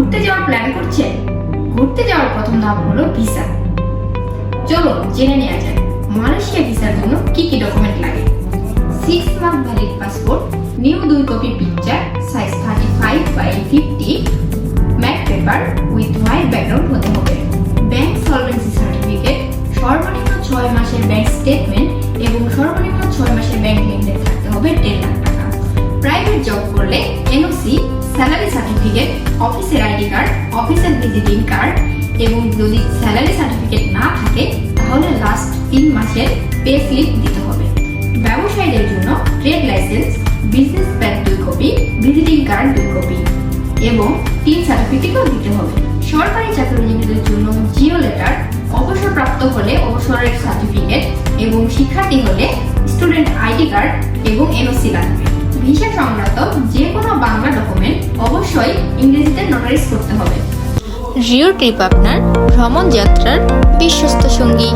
ঘুরতে যাওয়ার প্ল্যান করছেন ঘুরতে যাওয়ার প্রথম ধাপ হলো ভিসা চলো জেনে নেওয়া যায় মালয়েশিয়া ভিসার জন্য কি কি ডকুমেন্ট লাগে? Six month valid passport new দুই copy picture size thirty five by fifty mac paper with white background হতে হবে। ব্যাংক সলভেন্সি সার্টিফিকেট সর্বনিম্ন ছয় মাসের ব্যাংক স্টেটমেন্ট এবং সর্বনিম্ন ছয় জব করলে এনওসি স্যালারি সার্টিফিকেট অফিসের আইডি কার্ড অফিসের ভিজিটিং কার্ড এবং যদি স্যালারি সার্টিফিকেট না থাকে, তাহলে লাস্ট তিন মাসের পে স্লিপ দিতে হবে। ব্যবসায়ীদের জন্য ট্রেড লাইসেন্স বিজনেস প্যান দুই কপি ভিজিটিং কার্ড দুই কপি এবং তিন সার্টিফিকেটও দিতে হবে। সরকারি চাকরিজীবীদের জন্য জিও লেটার অবসরপ্রাপ্ত হলে অবসরের সার্টিফিকেট এবং শিক্ষার্থী হলে স্টুডেন্ট আইডি কার্ড এবং এনওসি লাগবে। ভিসা সংক্রান্ত যে কোনো বাংলা ডকুমেন্ট অবশ্যই ইংরেজিতে নোটারিজ করতে হবে। রিও ট্রিপ আপনার ভ্রমণ যাত্রার বিশ্বস্ত সঙ্গী।